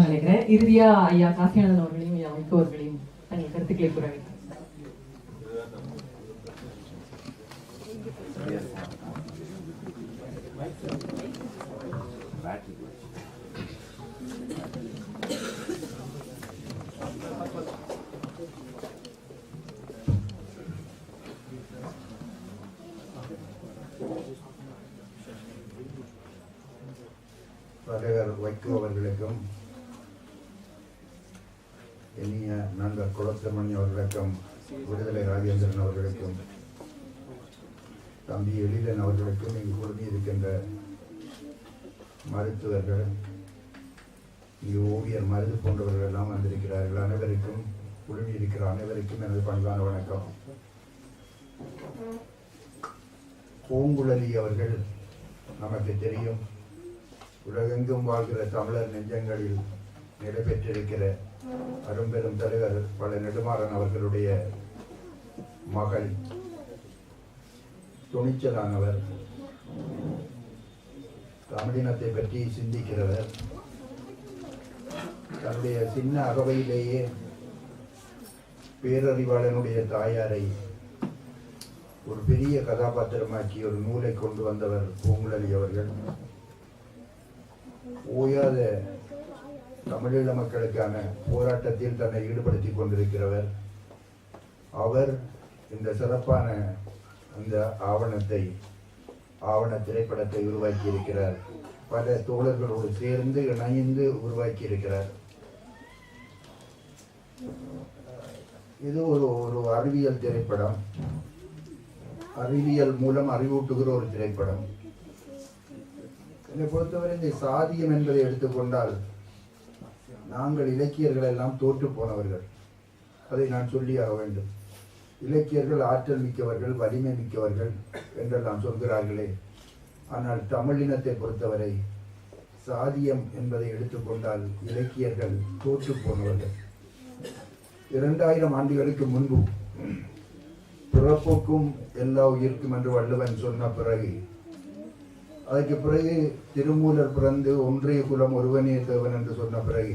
நினைக்கிறேன். இறுதியா ஐயா காசியானந்தன் அவர்களையும் ஐயா வைகோ அவர்களையும் தங்கள் கருத்துக்களை கூற வேண்டும் தலைவர் வைகோ அவர்களுக்கும் இனிய நண்பர் குளத்தமணி அவர்களுக்கும் விடுதலை ராஜேந்திரன் அவர்களுக்கும் தம்பி எழிலன் அவர்களுக்கும் இங்கு குழுமி இருக்கின்ற மருத்துவர்கள் இங்கு ஓவியர் மருது போன்றவர்கள் எல்லாம் வந்திருக்கிறார்கள். அனைவருக்கும் குழுமி இருக்கிற அனைவருக்கும் எனது பண்பான வணக்கம். பூங்குழலி அவர்கள் நமக்கு தெரியும் உலகெங்கும் வாழ்கிற தமிழர் நெஞ்சங்களில் நடைபெற்றிருக்கிற அரும்பெரும் தலைவர் பல நெடுமாறன் அவர்களுடைய மகள் துணிச்சலானவர் தமிழினத்தை பற்றி சிந்திக்கிறவர். தன்னுடைய சின்ன அகவையிலேயே பேரறிவாளனுடைய தாயாரை ஒரு பெரிய கதாபாத்திரமாக்கி ஒரு நூலை கொண்டு வந்தவர் பூங்குழலி அவர்கள். ஓயாத தமிழீழ மக்களுக்கான போராட்டத்தில் தன்னை ஈடுபடுத்திக் கொண்டிருக்கிறவர். அவர் இந்த சிறப்பான அந்த ஆவணத்தை ஆவண திரைப்படத்தை உருவாக்கி இருக்கிறார் பல தோழர்களோடு சேர்ந்து இணைந்து உருவாக்கி இருக்கிறார் இது ஒரு ஒரு அறிவியல் திரைப்படம். அறிவியல் மூலம் அறிவூட்டுகிற ஒரு திரைப்படம். என்னை பொறுத்தவரை இந்த சாதியம் என்பதை எடுத்துக்கொண்டால் நாங்கள் இலக்கியர்கள் எல்லாம் தோற்று போனவர்கள். அதை நான் சொல்லியாக வேண்டும். இலக்கியர்கள் ஆற்றல் மிக்கவர்கள் வலிமை மிக்கவர்கள் என்றெல்லாம் சொல்கிறார்களே. ஆனால் தமிழினத்தை பொறுத்தவரை சாதியம் என்பதை எடுத்துக்கொண்டால் இலக்கியர்கள் தோற்று போனவர்கள். இரண்டாயிரம் ஆண்டுகளுக்கு முன்பு பிறப்புக்கும் எல்லா உயிர்க்கும் என்று வள்ளுவன் சொன்ன பிறகு அதற்கு பிறகு திருமூலர் பிறந்து ஒன்றே குலம் ஒருவனே தேவன் என்று சொன்ன பிறகு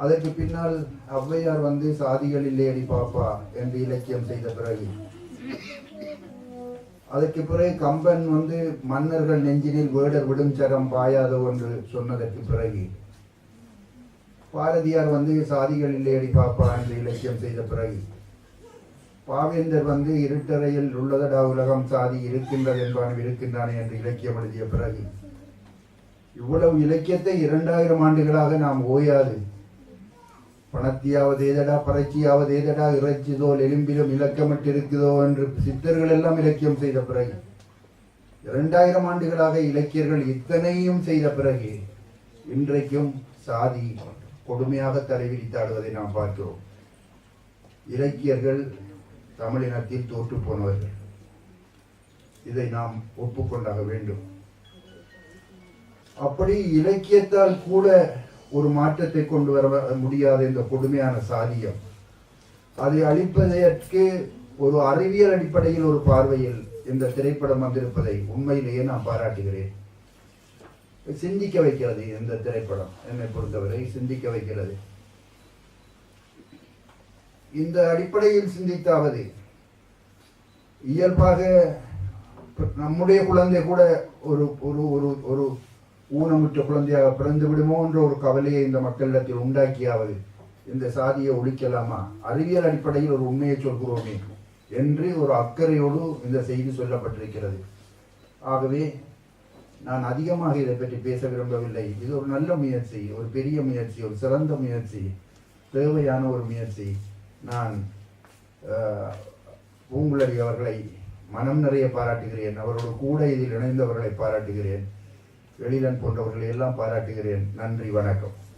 அதற்கு பின்னால் ஔவையார் வந்து சாதிகள் இல்லையடி பாப்பா என்று இலக்கியம் செய்த பிறகு அதற்கு பிறகு கம்பன் வந்து மன்னர்கள் நெஞ்சினில் வேடர் விடும் சரம் பாயாதோ ஒன்று சொன்னதற்கு பிறகு பாரதியார் வந்து சாதிகள் இல்லையடி பாப்பா என்று இலக்கியம் செய்த பிறகு பாவேந்தர் வந்து இருட்டறையில் உள்ளதடா உலகம் சாதி இருக்கின்றது என்பான் இருக்கின்றானே என்று இலக்கியம் எழுதிய பிறகு இவ்வளவு இலக்கியத்தை இரண்டாயிரம் ஆண்டுகளாக நாம் ஓயாது. பணத்தியாவது ஏதடா பறச்சியாவது ஏதடா இறைச்சிதோ எலும்பிலும் இலக்கமிட்டிருக்குதோ என்று சித்தர்கள் எல்லாம் இலக்கியம் செய்த பிறகு இரண்டாயிரம் ஆண்டுகளாக இலக்கியர்கள் இத்தனையும் செய்த பிறகு இன்றைக்கும் சாதி கொடுமையாக தலைவிரித்தாடுவதை நாம் பார்க்கிறோம். இலக்கியர்கள் தமிழினத்தில் தோற்று போனவர்கள். இதை நாம் ஒப்புக்கொண்டாக வேண்டும். அப்படி இலக்கியத்தால் கூட ஒரு மாற்றத்தை கொண்டு வர முடியாத இந்த கொடுமையான சாதியம். அதை அழிப்பதற்கு ஒரு அறிவியல் அடிப்படையில் ஒரு பார்வையில் இந்த திரைப்படம் வந்திருப்பதை உண்மையிலேயே நான் பாராட்டுகிறேன். சிந்திக்க வைக்கிறது இந்த திரைப்படம் என்னை பொறுத்தவரை சிந்திக்க வைக்கிறது. இந்த அடிப்படையில் சிந்தித்தாவது இயல்பாக நம்முடைய குழந்தை கூட ஒரு ஒரு ஒரு ஒரு ஊனமுற்ற குழந்தையாக பிறந்து விடுமோ என்ற ஒரு கவலையை இந்த மக்களிடத்தில் உண்டாக்கியாவது இந்த சாதியை ஒழிக்கலாமா? அறிவியல் அடிப்படையில் ஒரு உண்மையை சொல்கிறோமே என்று ஒரு அக்கறையோடு இந்த செய்தி சொல்லப்பட்டிருக்கிறது. ஆகவே நான் அதிகமாக இதை பற்றி பேச விரும்பவில்லை. இது ஒரு நல்ல முயற்சி ஒரு பெரிய முயற்சி ஒரு சிறந்த முயற்சி தேவையான ஒரு முயற்சி. நான் பூங்குழலி அவர்களை மனம் நிறைய பாராட்டுகிறேன். அவரோடு கூட இதில் இணைந்தவர்களை பாராட்டுகிறேன். எழிலன் போன்றவர்களை எல்லாம் பாராட்டுகிறேன். நன்றி வணக்கம்.